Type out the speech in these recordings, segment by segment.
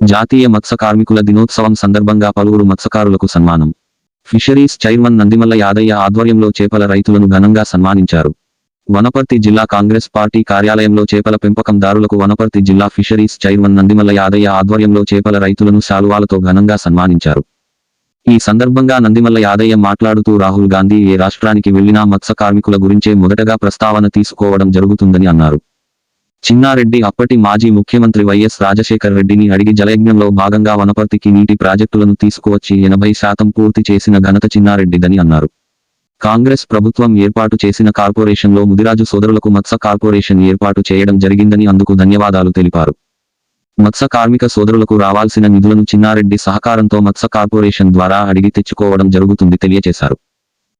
జాతీయ మత్స్య కార్మికుల దినోత్సవం సందర్భంగా పలువురు మత్స్యకారులకు సన్మానం. ఫిషరీస్ చైర్మన్ నందిమల్ల యాదయ్య ఆధ్వర్యంలో చేపల రైతులను ఘనంగా సన్మానించారు. వనపర్తి జిల్లా కాంగ్రెస్ పార్టీ కార్యాలయంలో చేపల పెంపకందారులకు వనపర్తి జిల్లా ఫిషరీస్ చైర్మన్ నందిమల్ల యాదయ్య ఆధ్వర్యంలో చేపల రైతులను శాలువాలతో ఘనంగా సన్మానించారు. ఈ సందర్భంగా నందిమల్ల యాదయ్య మాట్లాడుతూ రాహుల్ గాంధీ ఏ రాష్ట్రానికి వెళ్ళినా మత్స్య కార్మికుల గురించే మొదటగా ప్రస్తావన తీసుకోవడం జరుగుతుందని అన్నారు. చిన్నారెడ్డి అప్పటి మాజీ ముఖ్యమంత్రి వైఎస్ రాజశేఖర్ రెడ్డిని అడిగి జలయజ్ఞంలో భాగంగా వనపర్తికి నీటి ప్రాజెక్టులను తీసుకువచ్చి ఎనభై శాతం పూర్తి చేసిన ఘనత చిన్నారెడ్డిదని అన్నారు. కాంగ్రెస్ ప్రభుత్వం ఏర్పాటు చేసిన కార్పొరేషన్లో ముదిరాజు సోదరులకు మత్స్య కార్పొరేషన్ ఏర్పాటు చేయడం జరిగిందని అందుకు ధన్యవాదాలు తెలిపారు. మత్స్య కార్మిక సోదరులకు రావాల్సిన నిధులను చిన్నారెడ్డి సహకారంతో మత్స్య కార్పొరేషన్ ద్వారా అడిగి తెచ్చుకోవడం జరుగుతుంది తెలియజేశారు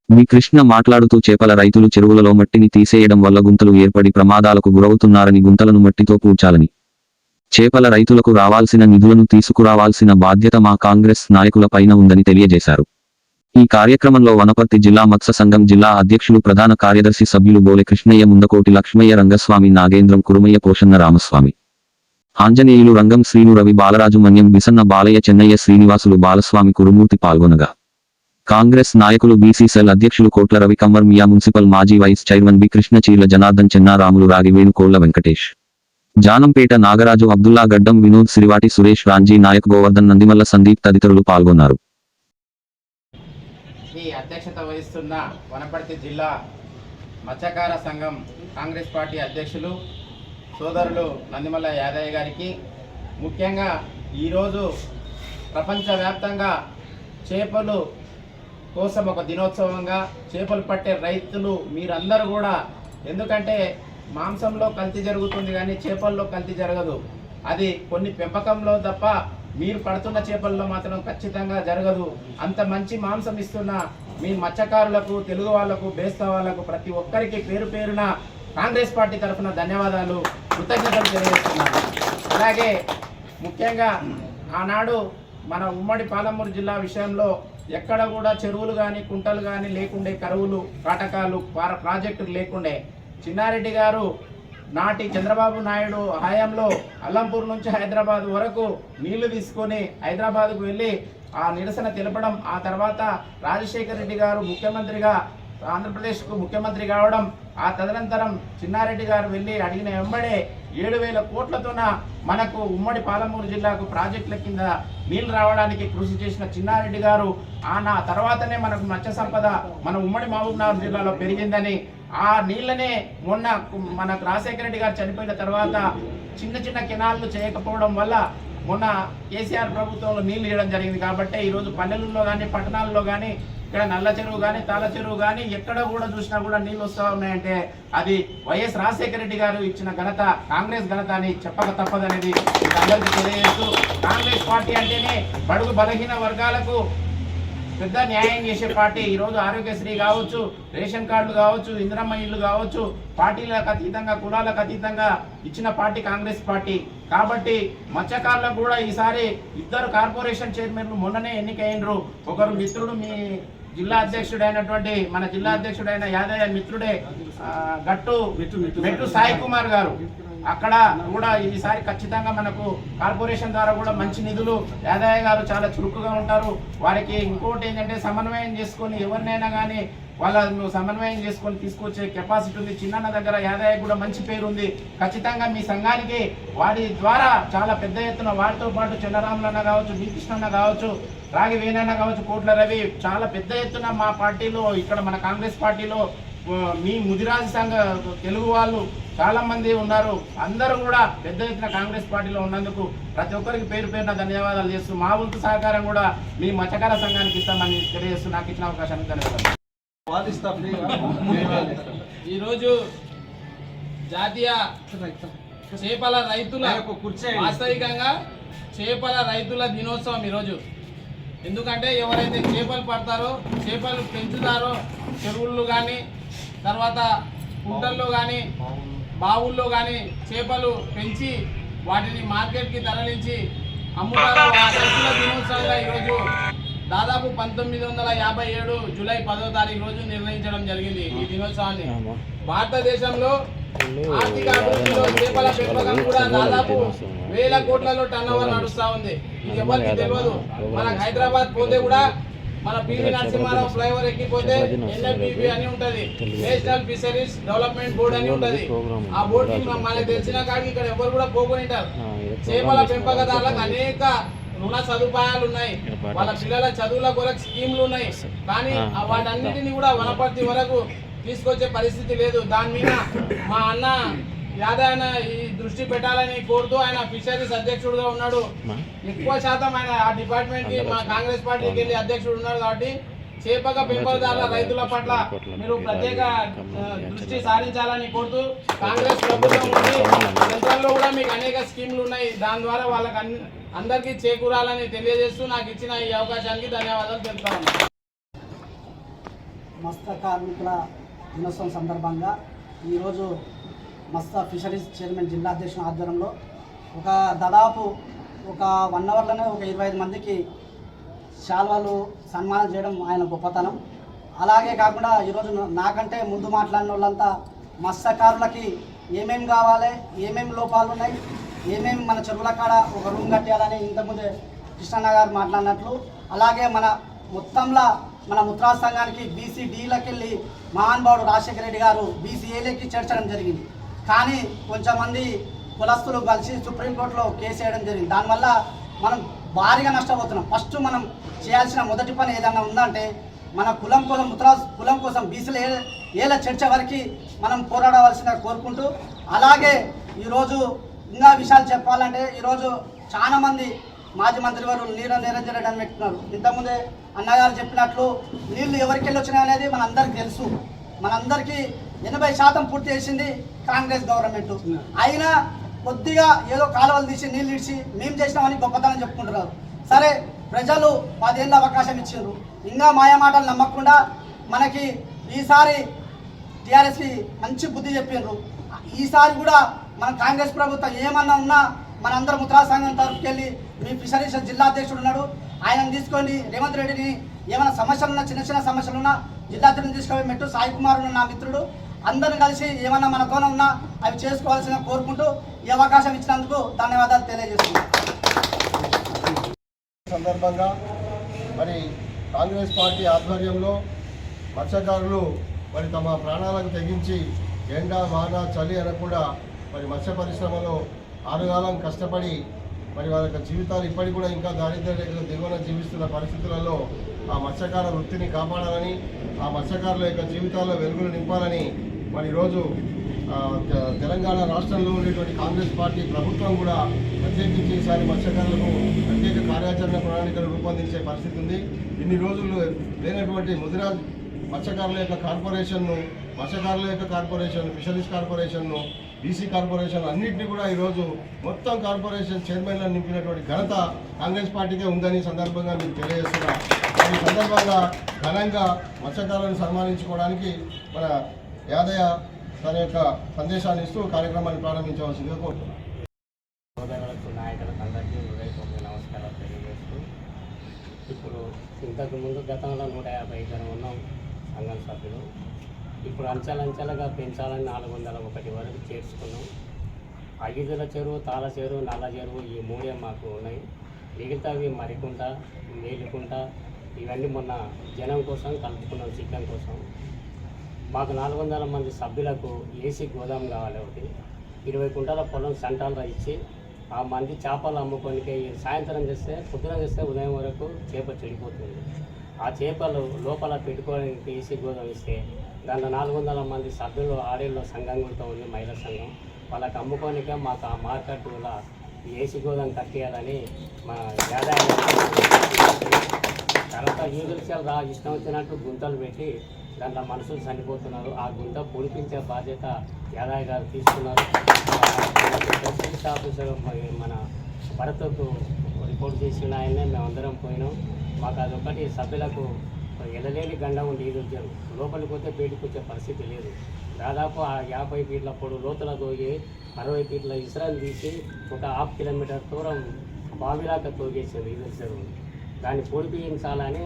మీ కృష్ణ మాట్లాడుతూ చేపల రైతులు చెరువులలో మట్టిని తీసేయడం వల్ల గుంతలు ఏర్పడి ప్రమాదాలకు గురవుతున్నారని గుంతలను మట్టితో పూడ్చాలని. చేపల రైతులకు రావాల్సిన నిధులను తీసుకురావాల్సిన బాధ్యత మా కాంగ్రెస్ నాయకుల పైన ఉందని తెలియజేశారు. ఈ కార్యక్రమంలో వనపర్తి జిల్లా మత్స్య సంఘం జిల్లా అధ్యక్షులు ప్రధాన కార్యదర్శి సభ్యులు బోలె కృష్ణయ్య ముందకోటి లక్ష్మయ్య రంగస్వామి నాగేంద్రం కురుమయ్య పోషన్న రామస్వామి. ఆంజనేయులు రంగం శ్రీను రవి బాలరాజు మన్యం బిసన్న బాలయ్య చెన్నయ్య శ్రీనివాసులు బాలస్వామి కురుమూర్తి పాల్గొనగా. కాంగ్రెస్ నాయకులు బీసీసెల్ అధ్యక్షులు కోట్ల రవి కమ్మర్ మియా మున్సిపల్ మాజీ vice chairman B Krishnacheerla Janardhan Chennaramulu Ragivenu Kolla Venkatesh. Janampeta Nagaraju Abdullah గడ్డం వినోద్ సిరివాటి సురేష్ రాంజీ నాయక్ గోవర్ధన్ నందిమల్ల సందీప్ తదితరులు పాల్గొన్నారు. అధ్యక్షత వహిస్తున్న వనపర్తి జిల్లా మత్స్యకార సంఘం కాంగ్రెస్ పార్టీ అధ్యక్షులు సోదరులు నందిమల్ల యాదయ్య గారికి ముఖ్యంగా ఈరోజు ప్రపంచవ్యాప్తంగా చేపలు కోసం ఒక దినోత్సవంగా చేపలు పట్టే రైతులు మీరందరూ కూడా ఎందుకంటే మాంసంలో కల్తీ జరుగుతుంది కానీ చేపల్లో కల్తీ జరగదు. అది కొన్ని పెంపకంలో తప్ప మీరు పడుతున్న చేపల్లో మాత్రం ఖచ్చితంగా జరగదు. అంత మంచి మాంసం ఇస్తున్న మీ మత్స్యకారులకు తెలుగు వాళ్ళకు బేస్తా వాళ్ళకు ప్రతి ఒక్కరికి పేరు పేరున కాంగ్రెస్ పార్టీ తరఫున ధన్యవాదాలు. కృతజ్ఞతలు తెలియజేస్తున్నాను. అలాగే ముఖ్యంగా ఆనాడు మన ఉమ్మడి పాలమూరు జిల్లా విషయంలో ఎక్కడ కూడా చెరువులు కానీ కుంటలు కానీ లేకుండే కరువులు కాటకాలు ప్రాజెక్టులు లేకుండే. చిన్నారెడ్డి గారు నాటి చంద్రబాబు నాయుడు హయాంలో అల్లంపూర్ నుంచి హైదరాబాద్ వరకు నీళ్ళు తీసుకొని హైదరాబాద్కు వెళ్ళి ఆ నిరసన తెలపడం ఆ తర్వాత రాజశేఖర రెడ్డి గారు ముఖ్యమంత్రిగా ఆంధ్రప్రదేశ్కు ముఖ్యమంత్రి కావడం ఆ తదనంతరం చిన్నారెడ్డి గారు వెళ్ళి అడిగిన వెంబడే ఏడు వేల కోట్లతోన మనకు ఉమ్మడి పాలమూరు జిల్లాకు ప్రాజెక్టుల కింద నీళ్ళు రావడానికి కృషి చేసిన చిన్నారెడ్డి గారు ఆ నా తర్వాతనే మనకు మత్స్య సంపద మన ఉమ్మడి మహబూబ్నగర్ జిల్లాలో పెరిగిందని ఆ నీళ్ళనే మొన్న మనకు రాజశేఖర రెడ్డి గారు చనిపోయిన తర్వాత చిన్న చిన్న కెనాళ్ళు చేయకపోవడం వల్ల మొన్న కేసీఆర్ ప్రభుత్వంలో నీళ్ళు ఇవ్వడం జరిగింది. కాబట్టి ఈరోజు పల్లెల్లో కానీ పట్టణాల్లో కానీ ఇక్కడ నల్ల చెరువు కానీ తాళ చెరువు కానీ ఎక్కడ కూడా చూసినా కూడా నీళ్ళు వస్తూ ఉన్నాయంటే అది వైఎస్ రాజశేఖర రెడ్డి గారు ఇచ్చిన ఘనత కాంగ్రెస్ ఘనత అని చెప్పక తప్పదనేది అందరికీ తెలియజేస్తూ కాంగ్రెస్ పార్టీ అంటేనే బడుగు బలహీన వర్గాలకు పెద్ద న్యాయం చేసే పార్టీ. ఈరోజు ఆరోగ్యశ్రీ కావచ్చు రేషన్ కార్డులు కావచ్చు ఇందిరమ్మ ఇల్లు కావచ్చు పార్టీలకు అతీతంగా కులాలకు అతీతంగా ఇచ్చిన పార్టీ కాంగ్రెస్ పార్టీ. కాబట్టి మత్స్యకారులకు కూడా ఈసారి ఇద్దరు కార్పొరేషన్ చైర్మన్లు మొన్ననే ఎన్నికైనరు ఒకరు మిత్రుడు మీ జిల్లా అధ్యక్షుడైనటువంటి మన జిల్లా అధ్యక్షుడైన యాదయ్య మిత్రుడే గట్టు మెట్టు సాయి కుమార్ గారు. అక్కడ కూడా ఈసారి ఖచ్చితంగా మనకు కార్పొరేషన్ ద్వారా కూడా మంచి నిధులు యాదయ్య గారు చాలా చురుకుగా ఉంటారు. వారికి ఇంకోటి ఏంటంటే సమన్వయం చేసుకొని ఎవరినైనా కానీ వాళ్ళను సమన్వయం చేసుకొని తీసుకొచ్చే కెపాసిటీ ఉంది. చిన్నన్న దగ్గర యాదయ్య కూడా మంచి పేరు ఉంది. ఖచ్చితంగా మీ సంఘానికి వారి ద్వారా చాలా పెద్ద ఎత్తున వారితో పాటు చెన్నరాములన్న కావచ్చు బీకృష్ణన్న కావచ్చు రాగి వేణన్న కావచ్చు కోట్ల రవి చాలా పెద్ద ఎత్తున మా పార్టీలో ఇక్కడ మన కాంగ్రెస్ పార్టీలో మీ ముదిరాజు సంఘ తెలుగు వాళ్ళు చాలా మంది ఉన్నారు. అందరూ కూడా పెద్ద ఎత్తున కాంగ్రెస్ పార్టీలో ఉన్నందుకు ప్రతి ఒక్కరికి పేరు పేరున ధన్యవాదాలు చేస్తూ మా వంతు సహకారం కూడా మీ మత్స్యకార సంఘానికి ఇస్తామని తెలియజేస్తూ నాకు ఇచ్చిన అవకాశానికి ధన్యవాదాలు. ఈరోజు జాతీయ చేపల రైతుల వాస్తవికంగా చేపల రైతుల దినోత్సవం ఈరోజు. ఎందుకంటే ఎవరైతే చేపలు పడతారో చేపలు పెంచుతారో చెరువుల్లో కానీ తర్వాత కుంటల్లో కానీ బావుల్లో కానీ చేపలు పెంచి వాటిని మార్కెట్కి తరలించి అమ్ముతారో ఆ రైతుల దినోత్సవంగా ఈరోజు దాదాపు పంతొమ్మిది వందల యాభై ఏడు జూలై పదో తారీఖు రోజు నిర్ణయించడం జరిగింది ఈ దినోత్సవాన్ని. భారతదేశంలో ఆర్థిక అభివృద్ధిలో చేపల పెంపకం కూడా దాదాపు వేల కోట్లలో టర్న్ ఓవర్ నడుస్తా ఉంది. ఇది ఎవరికి తెలియదు మనకు హైదరాబాద్ పోతే కూడా మన పివి నరసింహారావు ఫ్లైఓవర్ ఎక్కిపోతే ఎన్ఎఫ్బిబి అని ఉంటది. నేషనల్ ఫిషరీస్ డెవలప్మెంట్ బోర్డ్ అని ఉంటది. ఆ బోర్డు మనకు తెలిసిన కాడికి ఇక్కడ ఎవరు కూడా పోగొంటారు చేపల పెంపకదారులకు అనేక రుణ సదుపాయాలు ఉన్నాయి. వాళ్ళ పిల్లల చదువుల కొరకు స్కీమ్లు ఉన్నాయి. కానీ వాటన్నిటిని కూడా వనపర్తి వరకు తీసుకొచ్చే పరిస్థితి లేదు. దాని మీద మా అన్న యాదయ్య ఈ దృష్టి పెట్టాలని కోరుతూ ఆయన ఫిషరీస్ అధ్యక్షుడుగా ఉన్నాడు. ఎక్కువ శాతం ఆయన ఆ డిపార్ట్మెంట్కి మా కాంగ్రెస్ పార్టీకి వెళ్ళి అధ్యక్షుడు ఉన్నాడు కాబట్టి చేపక పెంపకదారుల రైతుల పట్ల మీరు ప్రత్యేక దృష్టి సారించాలని కోరుతూ కాంగ్రెస్ ప్రభుత్వం ఉంది. సెంట్రల్లో కూడా మీకు అనేక స్కీమ్లు ఉన్నాయి. దాని ద్వారా వాళ్ళకి అన్ని అందరికీ చేకూరాలని తెలియజేస్తూ నాకు ఇచ్చిన ఈ అవకాశానికి ధన్యవాదాలు తెలుపుతా ఉన్నాను. మత్స్య కార్మికుల దినోత్సవం సందర్భంగా ఈరోజు మత్స్య ఫిషరీస్ చైర్మన్ జిల్లా అధ్యక్షుల ఆధ్వర్యంలో ఒక దాదాపు ఒక వన్ అవర్లోనే ఒక ఇరవై ఐదు మందికి శాల్వాలు సన్మానం చేయడం ఆయన గొప్పతనం. అలాగే కాకుండా ఈరోజు నాకంటే ముందు మాట్లాడిన వాళ్ళంతా మత్స్యకారులకి ఏమేమి కావాలి ఏమేమి లోపాలు ఉన్నాయి ఏమేమి మన చెరువుల కాడ ఒక రూమ్ కట్టేయాలని ఇంతకుముందే కృష్ణన్న గారు మాట్లాడినట్లు అలాగే మన మొత్తంలో మన ముత్రా సంఘానికి బీసీ డీలకు వెళ్ళి మహానుభావుడు రాజశేఖర రెడ్డి గారు బీసీఏలకి చేర్చడం జరిగింది. కానీ కొంచెంమంది కులస్తులు కలిసి సుప్రీంకోర్టులో కేసు వేయడం జరిగింది. దానివల్ల మనం భారీగా నష్టపోతున్నాం. ఫస్ట్ మనం చేయాల్సిన మొదటి పని ఏదైనా ఉందంటే మన కులం కోసం ముత్రా కులం కోసం బీసీలు ఏ ఏళ్ళ చర్చ వరకు మనం పోరాడవలసిందిగా కోరుకుంటూ అలాగే ఈరోజు ఇంకా విషయాలు చెప్పాలంటే ఈరోజు చాలా మంది మాజీ మంత్రి వారు నీరు నిరంజన్ రెడ్డి అని పెట్టుకున్నారు. ఇంతకుముందే అన్నగారు చెప్పినట్లు నీళ్ళు ఎవరికి వెళ్ళి వచ్చినాయి అనేది మనందరికీ తెలుసు. మనందరికీ ఎనభై శాతం పూర్తి చేసింది కాంగ్రెస్ గవర్నమెంట్. అయినా కొద్దిగా ఏదో కాలువలు తీసి నీళ్ళు ఇచ్చి మేము చేసినామని గొప్పతనం చెప్పుకుంటున్నారు. సరే ప్రజలు పదేళ్ళ అవకాశం ఇచ్చిండ్రు. ఇంకా మాయ మాటలు నమ్మకుండా మనకి ఈసారి టీఆర్ఎస్కి మంచి బుద్ధి చెప్పిండ్రు ఈసారి కూడా మన కాంగ్రెస్ ప్రభుత్వం ఏమన్నా ఉన్నా మనందరం ముద్రా సంఘం తరఫుకి వెళ్ళి మీ ఫిషరీస్ జిల్లా అధ్యక్షుడు ఉన్నాడు. ఆయనను తీసుకొని రేవంత్ రెడ్డిని ఏమైనా సమస్యలు ఉన్నా చిన్న చిన్న సమస్యలు ఉన్నా జిల్లా అధ్యక్షుడిని తీసుకొని మెట్టు సాయి కుమార్ ఉన్న నా మిత్రుడు. అందరూ కలిసి ఏమన్నా మనతోనే ఉన్నా అవి చేసుకోవాల్సిన కోరుకుంటూ ఈ అవకాశం ఇచ్చినందుకు ధన్యవాదాలు తెలియజేస్తున్నాను. సందర్భంగా మరి కాంగ్రెస్ పార్టీ ఆధ్వర్యంలో మత్స్యకారులు మరి తమ ప్రాణాలకు తెగించి ఎండ వాన చలి అనకుండా మరి మత్స్య పరిశ్రమలో ఆరుగాలం కష్టపడి మరి వాళ్ళ యొక్క జీవితాలు ఇప్పటికి కూడా ఇంకా దారిద్ర్య రేఖలు దిగువన జీవిస్తున్న పరిస్థితులలో ఆ మత్స్యకార వృత్తిని కాపాడాలని ఆ మత్స్యకారుల యొక్క జీవితాల్లో వెలుగులు నింపాలని మరి ఈరోజు తె- తెలంగాణ రాష్ట్రంలో ఉండేటువంటి కాంగ్రెస్ పార్టీ ప్రభుత్వం కూడా ప్రత్యేకించి ఈసారి మత్స్యకారులకు ప్రత్యేక కార్యాచరణ ప్రణాళికలు రూపొందించే పరిస్థితి ఉంది. ఇన్ని రోజులు లేనటువంటి ముదిరాజ్ మత్స్యకారుల యొక్క కార్పొరేషన్ను మత్స్యకారుల యొక్క కార్పొరేషన్ ఫిషరీస్ కార్పొరేషన్ను బీసీ కార్పొరేషన్ అన్నింటినీ కూడా ఈరోజు మొత్తం కార్పొరేషన్ చైర్మన్లను నింపినటువంటి ఘనత కాంగ్రెస్ పార్టీకే ఉందని సందర్భంగా మీకు తెలియజేస్తున్నా. ఈ సందర్భంగా ఘనంగా మత్స్యకారులను సన్మానించుకోవడానికి మన యాదయ్య తన యొక్క సందేశాన్ని ఇస్తూ కార్యక్రమాన్ని ప్రారంభించవలసిందిగా కోరుతున్నాను నమస్కారం తెలియజేస్తూ ఇప్పుడు ఇంతకుముందు గతంలో నూట యాభై జనం ఉన్నాం సంఘం సభ్యులు. ఇప్పుడు అంచెలంచెలుగా పెంచాలని నాలుగు వందల ఒకటి వరకు చేర్చుకున్నాం. అగిదుల చెరువు తాళ చెరువు నల్ల చెరువు ఈ మూడే మాకు ఉన్నాయి. మిగతావి మరికుంట మేలుకుంట ఇవన్నీ మొన్న జనం కోసం కలుపుకున్నాం చికెన్ కోసం. మాకు నాలుగు వందల మంది సభ్యులకు ఏసీ గోదాం కావాలి ఒకటి. ఇరవై కుంటాల పొలం సెంటాల్లో ఇచ్చి ఆ మంది చేపలు అమ్ముకొనికే సాయంత్రం చేస్తే పొద్దున చేస్తే ఉదయం వరకు చేప చెడిపోతుంది. ఆ చేపలు లోపల పెట్టుకోవడానికి ఏసీ గోదాం ఇస్తే దాంట్లో నాలుగు వందల మంది సభ్యులు ఆడేళ్ళు సంఘం కూడా ఉంది మహిళా సంఘం. వాళ్ళకి అమ్ముకోనికే మాకు ఆ మార్కెట్లో ఏసీ గోదం కట్టేయాలని మా యాదాయ తర్వాత యూదులు రా ఇష్టం వచ్చినట్టు గుంతలు పెట్టి దాంట్లో మనుషులు చనిపోతున్నారు. ఆ గుంత పొడిపించే బాధ్యత యాదయ్య గారు తీసుకున్నారు. పోలీస్ ఆఫీసర్ మన భరత్కు రిపోర్ట్ చేసిన ఆయనే మేమందరం పోయినాం. మాకు అదొకటి సభ్యులకు ఎడలేని గండం నీళ్ళు ఇది ఉద్యోగం లోపలికి పోతే బయటకు వచ్చే పరిస్థితి లేదు. దాదాపు ఆ యాభై ఫీట్ల పొడు లోతుల తోగి అరవై ఫీట్ల ఇసురాన్ని తీసి ఒక హాఫ్ కిలోమీటర్ దూరం బావిలాగా తోగేసింది ఇది చెరువు దాన్ని పొడిపించాలని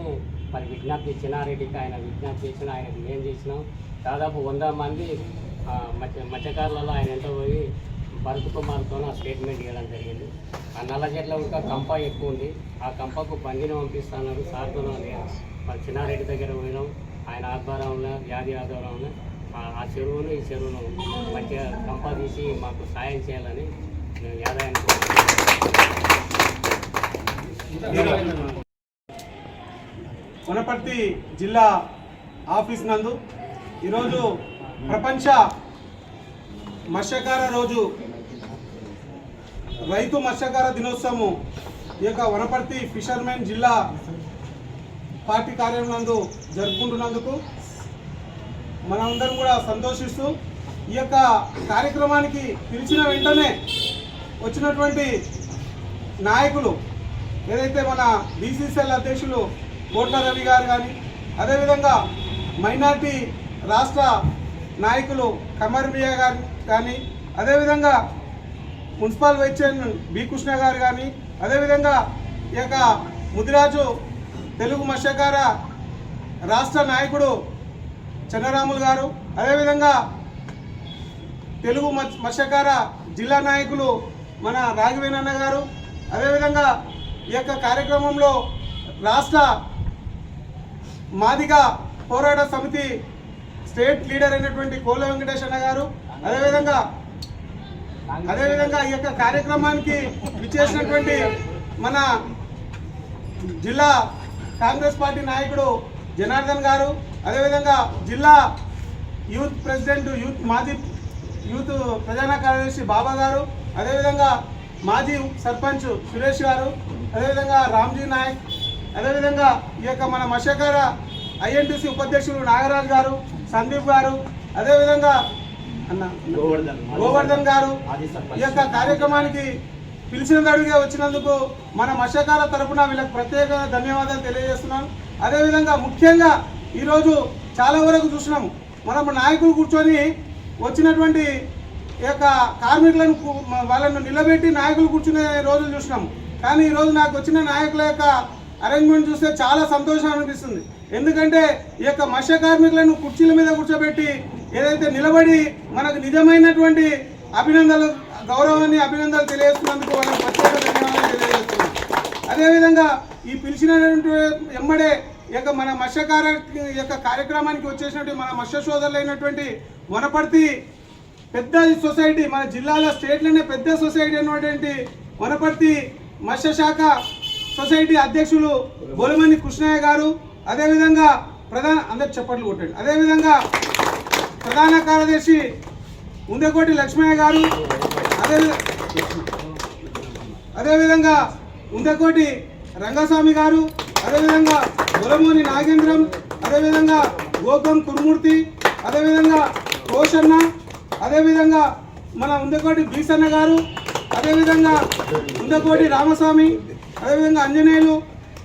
మరి విజ్ఞప్తి చిన్నారెడ్డికి ఆయన విజ్ఞప్తి చేసిన ఆయనకు ఏం చేసినాం. దాదాపు వంద మంది మత్స్య మత్స్యకారులలో ఆయన ఎంత పోయి భరత్ కుమార్తో ఆ స్టేట్మెంట్ ఇవ్వడం జరిగింది. ఆ నల్ల చెట్ల ఇంకా కంప ఎక్కువ ఉంది. ఆ కంపకు పందిని పంపిస్తున్నారు. సార్తో మరి చిన్నారెడ్డి దగ్గర పోయినాం. ఆయన ఆధ్వర్యంలో వ్యాధి ఆధ్వర్యంలో. ఆ- ఆ చెరువును ఈ చెరువును మంచిగా కంప తీసి మాకు సాయం చేయాలని మేము యాదాయాన్ని వనపర్తి జిల్లా ఆఫీస్ నందు ఈరోజు ప్రపంచ మత్స్యకార రోజు. రైతు మత్స్యకార దినోత్సవం ఈ యొక్క వనపర్తి ఫిషర్మెన్ జిల్లా పార్టీ కార్యాలయం నందు జరుపుకుంటున్నందుకు మనందరం కూడా సంతోషిస్తూ ఈ యొక్క కార్యక్రమానికి పిలిచిన వెంటనే వచ్చినటువంటి నాయకులు ఏదైతే మన బీసీసీఎల్ అధ్యక్షులు కోట్ల రవి గారు కానీ అదేవిధంగా మైనార్టీ రాష్ట్ర నాయకులు కమర్మియా గారు కానీ అదేవిధంగా municipal vice chairman B Krishna గారు కానీ అదేవిధంగా ఈ యొక్క ముదిరాజు తెలుగు మత్స్యకార రాష్ట్ర నాయకుడు చంద్రరాములు గారు అదేవిధంగా తెలుగు మత్స్- మత్స్యకార జిల్లా నాయకులు మన రాఘవేనన్న గారు అదేవిధంగా ఈ యొక్క కార్యక్రమంలో రాష్ట్ర మాదిగ పోరాట సమితి స్టేట్ లీడర్ అయినటువంటి కోల వెంకటేష్ అన్న గారు అదేవిధంగా అదేవిధంగా ఈ యొక్క కార్యక్రమానికి విచ్చేసినటువంటి మన జిల్లా కాంగ్రెస్ పార్టీ నాయకుడు జనార్దన్ గారు అదేవిధంగా జిల్లా యూత్ ప్రెసిడెంట్ యూత్ మాజీ యూత్ ప్రధాన కార్యదర్శి బాబా గారు అదేవిధంగా మాజీ సర్పంచ్ సురేష్ గారు అదేవిధంగా రామ్జీ నాయక్ అదేవిధంగా ఈ యొక్క మన మత్స్యకార ఐఎన్టీసీ ఉపాధ్యక్షుడు నాగరాజ్ గారు సందీప్ గారు అదేవిధంగా అన్న. గోవర్ధన్ గారు ఈ యొక్క కార్యక్రమానికి పిలిచిన తడుగా వచ్చినందుకు మన మత్స్యకార తరపున వీళ్ళకి ప్రత్యేక ధన్యవాదాలు తెలియజేస్తున్నాను. అదేవిధంగా ముఖ్యంగా ఈరోజు చాలా వరకు చూసినాము మనం నాయకులు కూర్చొని వచ్చినటువంటి ఈ యొక్క కార్మికులను వాళ్ళను నిలబెట్టి నాయకులు కూర్చునే రోజులు చూసినాము కానీ ఈరోజు నాకు వచ్చిన నాయకుల యొక్క అరేంజ్మెంట్ చూస్తే చాలా సంతోషం అనిపిస్తుంది. ఎందుకంటే ఈ యొక్క మత్స్య కార్మికులను కుర్చీల మీద కూర్చోబెట్టి ఏదైతే నిలబడి మనకు నిజమైనటువంటి అభినందనలు గౌరవాన్ని అభినందనలు తెలియజేస్తున్నందుకు వాళ్ళకి ప్రత్యేక ధన్యవాదాలు తెలియజేస్తున్నాం అదేవిధంగా ఈ పిలిచినటువంటి ఎమ్మడే యొక్క మన మత్స్యకార యొక్క కార్యక్రమానికి వచ్చేసినటువంటి మన మత్స్య సోదరులైనటువంటి వనపర్తి పెద్ద సొసైటీ మన జిల్లాలో స్టేట్లోనే పెద్ద సొసైటీ అయినటువంటి వనపర్తి మత్స్య శాఖ సొసైటీ అధ్యక్షులు బొలమని కృష్ణయ్య గారు అదేవిధంగా ప్రధాన అందరు చప్పట్లు కొట్టండి. అదేవిధంగా ప్రధాన కార్యదర్శి ఉండకోటి లక్ష్మయ్య గారు అదే అదేవిధంగా ఉండకోటి రంగస్వామి గారు అదేవిధంగా బొలమూని నాగేంద్రం అదేవిధంగా గోకం కురుమూర్తి అదేవిధంగా కోషన్న అదేవిధంగా మన ఉండకోటి బీసన్న గారు అదేవిధంగా ఉండకోటి రామస్వామి అదేవిధంగా అంజనేయులు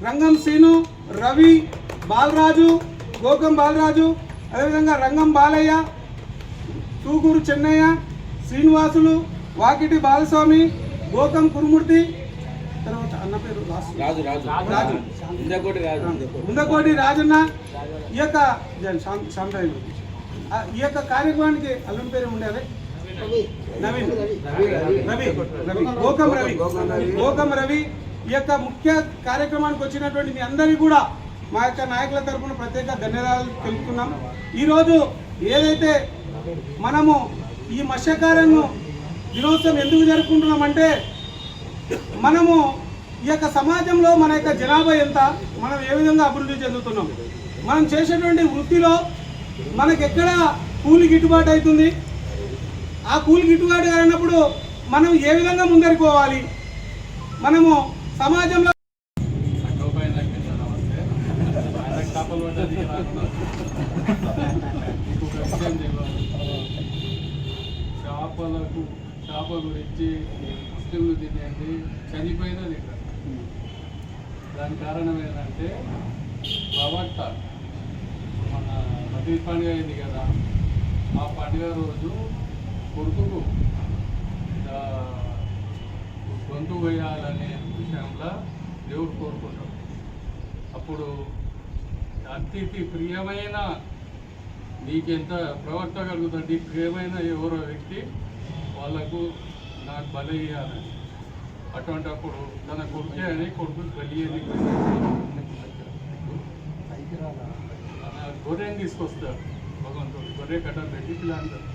రంగం శ్రీను రవి బాలరాజు గోకం బాలరాజు అదేవిధంగా రంగం బాలయ్య తూగూరు చెన్నయ్య శ్రీనివాసులు వాకిటి బాలస్వామి గోకం కురుమూర్తి తర్వాత అన్న పేరు రాజు. రాజు రాజు. ముందకోటి రాజన్న. ఈ యొక్క. ఆ, ఈ యొక్క కార్యక్రమానికి అల్లం పేరు ఉండేది? నవీన్. రవి రవి. గోకం రవి. గోకం రవి. ఈ యొక్క ముఖ్య కార్యక్రమానికి వచ్చినటువంటి మీ అందరికీ కూడా మా యొక్క నాయకుల తరపున ప్రత్యేక ధన్యవాదాలు తెలుపుతున్నాం. ఈరోజు ఏదైతే మనము ఈ మత్స్యకారులను దినోత్సవం ఎందుకు జరుపుకుంటున్నామంటే మనము ఈ యొక్క సమాజంలో మన యొక్క జనాభా ఎంత మనం ఏ విధంగా అభివృద్ధి చెందుతున్నాం. మనం చేసేటువంటి వృత్తిలో మనకి ఎక్కడ కూలి గిట్టుబాటు అవుతుంది? ఆ కూలి గిట్టుబాటు అయినప్పుడు మనం ఏ విధంగా ముందరిపోవాలి మనము సమాజంలో చేపలకు చేప గురించి ముస్లింలు తినేది చనిపోయినా తింటారు దాని కారణం ఏంటంటే ప్రవక్త మన బక్రీద్ పండుగ అయింది కదా. ఆ పండుగ రోజు కొడుకుకు గొంతు వేయాలనే విషయంలో దేవుడు కోరుకుంటాం అప్పుడు అతిథి ప్రియమైన నీకెంత ప్రవర్త కలుగుతుంది? ప్రియమైన ఎవరో వ్యక్తి వాళ్ళకు నాకు బలి ఇవ్వాలని అటువంటప్పుడు తన కొడుకే అని కొడుకు బలి అని గొర్రెని తీసుకొస్తాడు భగవంతుడు గొర్రె కట్ట పెట్టి ఇలా అంటారు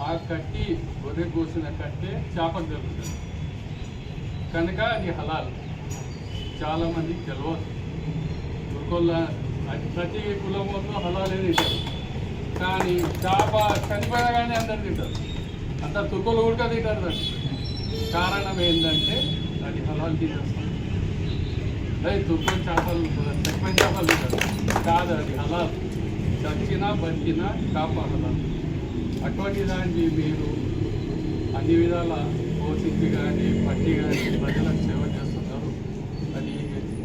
ఆ కట్టి గొర్రె కోసిన కట్టే చేపకు దొరుకుతుంది కనుక అది హలాల్. చాలామందికి తెలియదు దుర్గొల్ల అది ప్రతి కులంలో హలాలే తింటారు. కానీ చేప చనిపోయినా కానీ అందరు తింటారు. అంత తుక్కలు కూడా తింటారు దాన్ని. కారణం ఏంటంటే అది హలాల్ తినేస్తాం అది చేపలు చనిపోయిన చేపలు కాదు అది హలాల్. చచ్చినా బతికినా చేప హలాల్ అటువంటి దాన్ని మీరు అన్ని విధాల పోషించి కానీ పట్టి కానీ ప్రజలకు సేవ చేస్తున్నారు. అది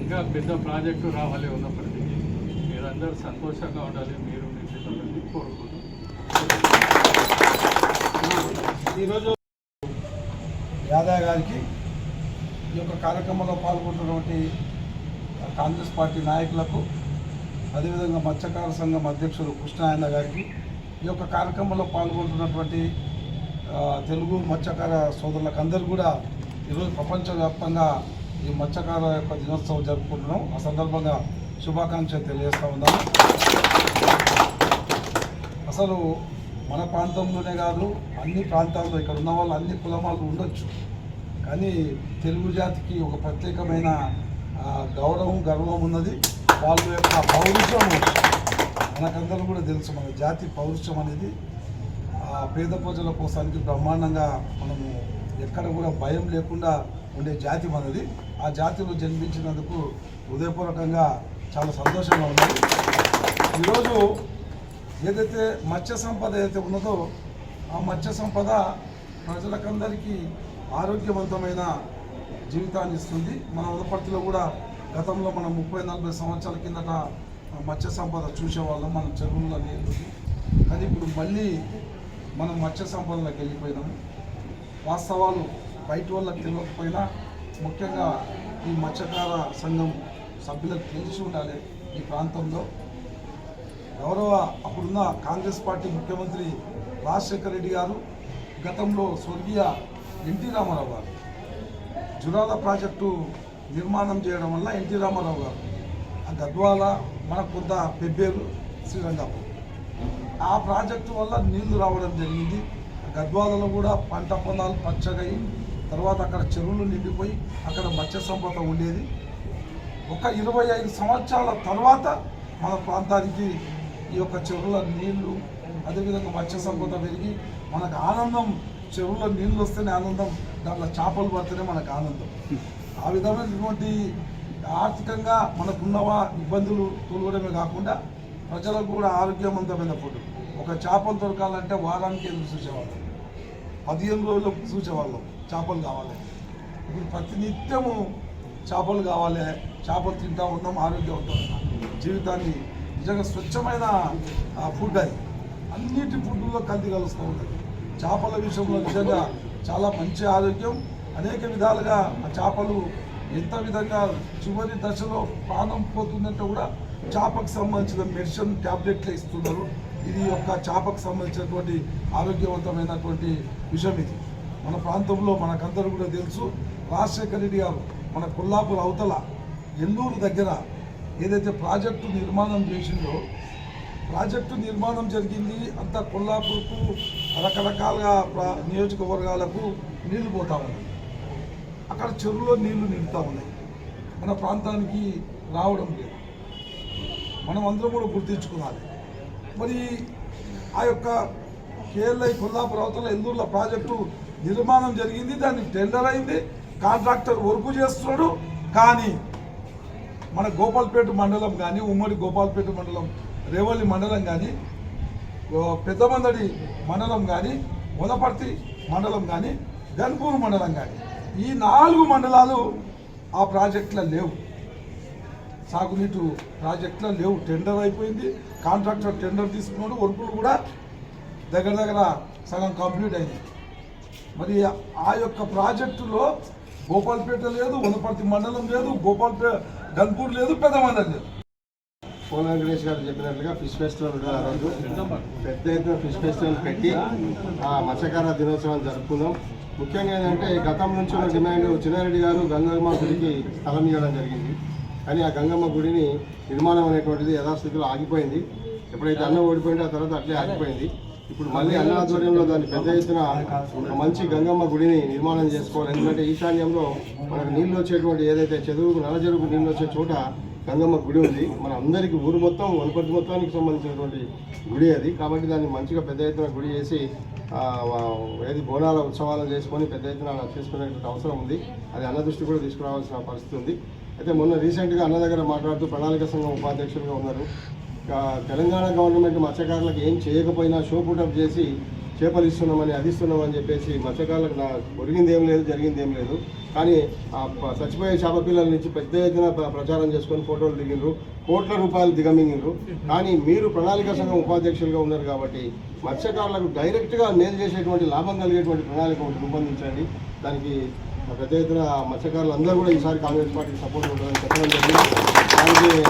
ఇంకా పెద్ద ప్రాజెక్టు రావాలి ఉన్నప్పటికీ మీరందరూ సంతోషంగా ఉండాలి. మీరు మీ పిల్లలని కోరుకుంటున్నాను ఈరోజు యాదవ్ గారికి ఈ యొక్క కార్యక్రమంలో పాల్గొంటున్నటువంటి కాంగ్రెస్ పార్టీ నాయకులకు అదేవిధంగా మత్స్యకార సంఘం అధ్యక్షుడు కృష్ణాయన్న గారికి ఈ యొక్క కార్యక్రమంలో పాల్గొంటున్నటువంటి తెలుగు మత్స్యకార సోదరులకు అందరూ కూడా ఈరోజు ప్రపంచవ్యాప్తంగా ఈ మత్స్యకార యొక్క దినోత్సవం జరుపుకుంటున్నాం. ఆ సందర్భంగా శుభాకాంక్షలు తెలియజేస్తూ ఉన్నాను. అసలు మన ప్రాంతంలోనే కాదు అన్ని ప్రాంతాల్లో ఇక్కడ ఉన్న వాళ్ళు అన్ని కులమాలు ఉండొచ్చు. కానీ తెలుగు జాతికి ఒక ప్రత్యేకమైన గౌరవం గర్వం ఉన్నది. వాళ్ళ యొక్క పౌరుషము మనకందరూ కూడా తెలుసు మన జాతి పౌరుషం అనేది. పేద ప్రజల కోసానికి బ్రహ్మాండంగా మనము ఎక్కడ కూడా భయం లేకుండా ఉండే జాతి మనది. ఆ జాతిలో జన్మించినందుకు హృదయపూర్వకంగా చాలా సంతోషంగా ఉన్నది ఈరోజు ఏదైతే మత్స్య సంపద ఏదైతే ఉన్నదో ఆ మత్స్య సంపద ప్రజలకందరికీ ఆరోగ్యవంతమైన జీవితాన్ని ఇస్తుంది. మన ఉదపర్తిలో కూడా గతంలో మనం ముప్పై నలభై సంవత్సరాల కిందట మత్స్య సంపద చూసేవాళ్ళం. మనం చెరువుల్లో నీళ్ళు కానీ ఇప్పుడు మళ్ళీ మనం మత్స్య సంపదలోకి వెళ్ళిపోయినాము. వాస్తవాలు బయట వాళ్ళకి తెలియకపోయినా ముఖ్యంగా ఈ మత్స్యకార సంఘం సభ్యులకు తెలిసి ఉండాలి ఈ ప్రాంతంలో. గౌరవ అప్పుడున్న కాంగ్రెస్ పార్టీ ముఖ్యమంత్రి రాజశేఖర రెడ్డి గారు గతంలో స్వర్గీయ ఎన్టీ రామారావు గారు జురాల ప్రాజెక్టు నిర్మాణం చేయడం వల్ల ఎన్టీ రామారావు గారు ఆ గద్వాల మన కొంత పెబ్బేరు శ్రీరంగపురం. ఆ ప్రాజెక్టు వల్ల నీళ్ళు రావడం జరిగింది. గద్వాలలో కూడా పంట పొలాలు పచ్చగయి తర్వాత అక్కడ చెరువులు నిండిపోయి అక్కడ మత్స్య సంపద ఉండేది. ఒక ఇరవై ఐదు సంవత్సరాల తర్వాత మన ప్రాంతానికి ఈ యొక్క చెరువుల నీళ్ళు అదేవిధంగా మత్స్య సంపద పెరిగి మనకు ఆనందం చెరువులో నీళ్ళు వస్తేనే ఆనందం దాంట్లో చేపలు పడితేనే మనకు ఆనందం. ఆ విధమైనటువంటి ఆర్థికంగా మనకున్నవా ఇబ్బందులు తొలగడమే కాకుండా ప్రజలకు కూడా ఆరోగ్యవంతమైన ఫుడ్. ఒక చేపలు దొరకాలంటే వారానికి ఎదురు చూసేవాళ్ళం పదిహేను రోజులు చూసేవాళ్ళం చేపలు కావాలి. ఇప్పుడు ప్రతినిత్యము చేపలు కావాలి. చేపలు తింటా ఉన్నాం ఆరోగ్యవంతమైన జీవితాన్ని నిజంగా స్వచ్ఛమైన ఆ, ఫుడ్ అది. అన్నిటి ఫుడ్లో కంది కలుస్తూ ఉంటుంది. చేపల విషయంలో నిజంగా చాలా మంచి ఆరోగ్యం. అనేక విధాలుగా ఆ చేపలు ఎంత విధంగా చివరి దశలో ప్రాణం పోతుందంటే కూడా చేపకు సంబంధించిన మెడిసిన్ ట్యాబ్లెట్లు ఇస్తున్నారు. ఇది యొక్క చేపకు సంబంధించినటువంటి ఆరోగ్యవంతమైనటువంటి విషయం ఇది. మన ప్రాంతంలో మనకందరూ కూడా తెలుసు రాజశేఖర రెడ్డి గారు మన కొల్లాపూర్ అవతల ఎల్లూరు దగ్గర ఏదైతే ప్రాజెక్టు నిర్మాణం చేసిందో ప్రాజెక్టు నిర్మాణం జరిగింది అంతా కొల్లాపూర్కు రకరకాలుగా నియోజకవర్గాలకు నీళ్ళు పోతా ఉన్నాయి. అక్కడ చెరువులో నీళ్ళు నిండుతూ ఉన్నాయి. మన ప్రాంతానికి రావడం లేదు. మనం అందరం కూడా గుర్తించుకోవాలి మరి ఆ యొక్క కేఎల్ఐ కొల్లాపుర అవతల ఎల్లూరుల ప్రాజెక్టు నిర్మాణం జరిగింది దాన్ని టెండర్ అయింది కాంట్రాక్టర్ వర్క్ చేస్తున్నాడు కానీ మన గోపాల్పేట మండలం కానీ ఉమ్మడి గోపాల్పేట మండలం రేవల్లి మండలం కానీ పెద్దమందడి మండలం కానీ వనపర్తి మండలం కానీ గన్పూర్ మండలం కానీ ఈ నాలుగు మండలాలు ఆ ప్రాజెక్టులో లేవు. సాగునీటు ప్రాజెక్టులో లేవు. టెండర్ అయిపోయింది. కాంట్రాక్టర్ టెండర్ తీసుకున్నాడు. వర్కులు కూడా దగ్గర దగ్గర సగం కంప్లీట్ అయింది. మరి ఆ యొక్క ప్రాజెక్టులో గోపాల్పేట లేదు వనపర్తి మండలం లేదు గోపాల్పేట గన్పూర్ లేదు పెద్దమండలం లేదు. కోన వెంకటేష్ గారు చెప్పినట్లుగా ఫిష్ ఫెస్టివల్ ఉంటుంది ఆ రోజు పెద్ద ఎత్తున ఫిష్ ఫెస్టివల్ పెట్టి ఆ మత్స్యకార దినోత్సవం జరుపుకుందాం ముఖ్యంగా ఏంటంటే గతం నుంచి ఉన్న డిమాండ్ చిన్నారెడ్డి గారు గంగమ్మ గుడికి స్థలం ఇవ్వడం జరిగింది. కానీ ఆ గంగమ్మ గుడిని నిర్మాణం అనేటువంటిది యథాస్థితిలో ఆగిపోయింది. ఎప్పుడైతే అన్నం ఓడిపోయిందో ఆ తర్వాత అట్లే ఆగిపోయింది. ఇప్పుడు మళ్ళీ అన్న ఆధ్వర్యంలో దాన్ని పెద్ద ఎత్తున ఒక మంచి గంగమ్మ గుడిని నిర్మాణం చేసుకోవాలి. ఎందుకంటే ఈశాన్యంలో మనకు నీళ్ళు వచ్చేటువంటి ఏదైతే చెరువుకు నల్ల చెరువుకు నీళ్ళు వచ్చే చోట గంగమ్మ గుడి ఉంది. మన అందరికీ ఊరు మొత్తం వనపర్తి మొత్తానికి సంబంధించినటువంటి గుడి అది. కాబట్టి దాన్ని మంచిగా పెద్ద ఎత్తున గుడి చేసి ఏది బోనాల ఉత్సవాలు చేసుకొని పెద్ద ఎత్తున అలా చేసుకునేటువంటి అవసరం ఉంది. అది అన్న దృష్టి కూడా తీసుకురావాల్సిన పరిస్థితి ఉంది. అయితే మొన్న రీసెంట్గా అన్న దగ్గర మాట్లాడుతూ ప్రణాళిక సంఘం ఉపాధ్యక్షులుగా ఉన్నారు. తెలంగాణ గవర్నమెంట్ మత్స్యకారులకు ఏం చేయకపోయినా షో పుటప్ చేసి చేపలు ఇస్తున్నామని అది ఇస్తున్నామని చెప్పేసి మత్స్యకారులకు నా ఒరిగింది ఏం లేదు జరిగింది ఏం లేదు. కానీ ఆ చచ్చిపోయే చేప పిల్లల నుంచి పెద్ద ఎత్తున ప్ర- ప్రచారం చేసుకొని ఫోటోలు దిగినరు కోట్ల రూపాయలు దిగమింగిండ్రు. కానీ మీరు ప్రణాళిక సంఘం ఉపాధ్యక్షులుగా ఉన్నారు కాబట్టి మత్స్యకారులకు డైరెక్ట్గా మేలు చేసేటువంటి లాభం కలిగేటువంటి ప్రణాళిక ఒకటి రూపొందించండి. దానికి పెద్ద ఎత్తున మత్స్యకారులు అందరూ కూడా ఈసారి కాంగ్రెస్ పార్టీకి సపోర్ట్ ఉంటుందని చెప్పడం జరిగింది. దానికి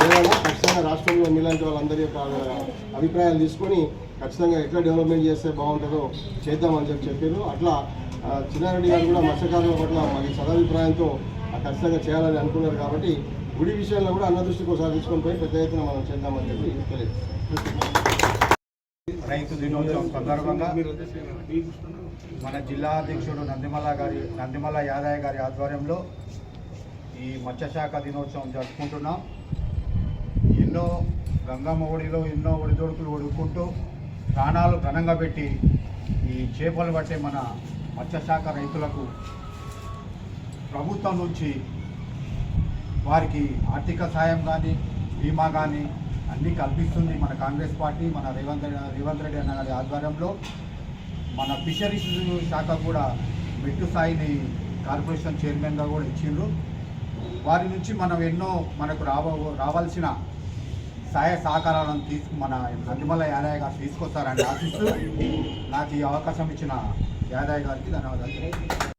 ఖచ్చితంగా రాష్ట్రంలో మీలాంటి వాళ్ళందరి యొక్క అభిప్రాయాలు తీసుకొని ఖచ్చితంగా ఎట్లా డెవలప్మెంట్ చేస్తే బాగుంటుందో చేద్దామని చెప్పి చెప్పారు. అట్లా చిన్నారెడ్డి గారు కూడా మత్స్యకారుల పట్ల మరి సదాభిప్రాయంతో ఆ ఖచ్చితంగా చేయాలని అనుకున్నారు కాబట్టి గుడి విషయంలో కూడా అన్న దృష్టి కోసం తీసుకొని పోయి పెద్ద ఎత్తున మనం చేద్దామని చెప్పి తెలియదు. రైతు దినోత్సవం సందర్భంగా మన జిల్లా అధ్యక్షుడు నందిమల గారి నందిమల యాదయ్య గారి ఆధ్వర్యంలో ఈ మత్స్యశాఖ దినోత్సవం జరుపుకుంటున్నాం. ఎన్నో గంగమ్మ ఒడిలో ఎన్నో ఒడిదొడుకులు ఒడుక్కుంటూ ప్రాణాలు ఘనంగా పెట్టి ఈ చేపలు పట్టే మన మత్స్యశాఖ రైతులకు ప్రభుత్వం నుంచి వారికి ఆర్థిక సాయం కానీ బీమా కానీ అన్నీ కల్పిస్తుంది మన కాంగ్రెస్ పార్టీ మన రేవంత్ రేవంత్ రెడ్డి అన్న గారి ఆధ్వర్యంలో. మన ఫిషరీస్ శాఖ కూడా మెట్టు స్థాయిని కార్పొరేషన్ చైర్మన్గా కూడా ఇచ్చిండ్రు. వారి నుంచి మనం ఎన్నో మనకు రావ రావాల్సిన సహాయ సహకారాలను తీసుకు మన నందిమల్ల యాదయ్య గారు తీసుకొస్తారని ఆశిస్తూ నాకు ఈ అవకాశం ఇచ్చిన యాదయ్య గారికి ధన్యవాదాలు.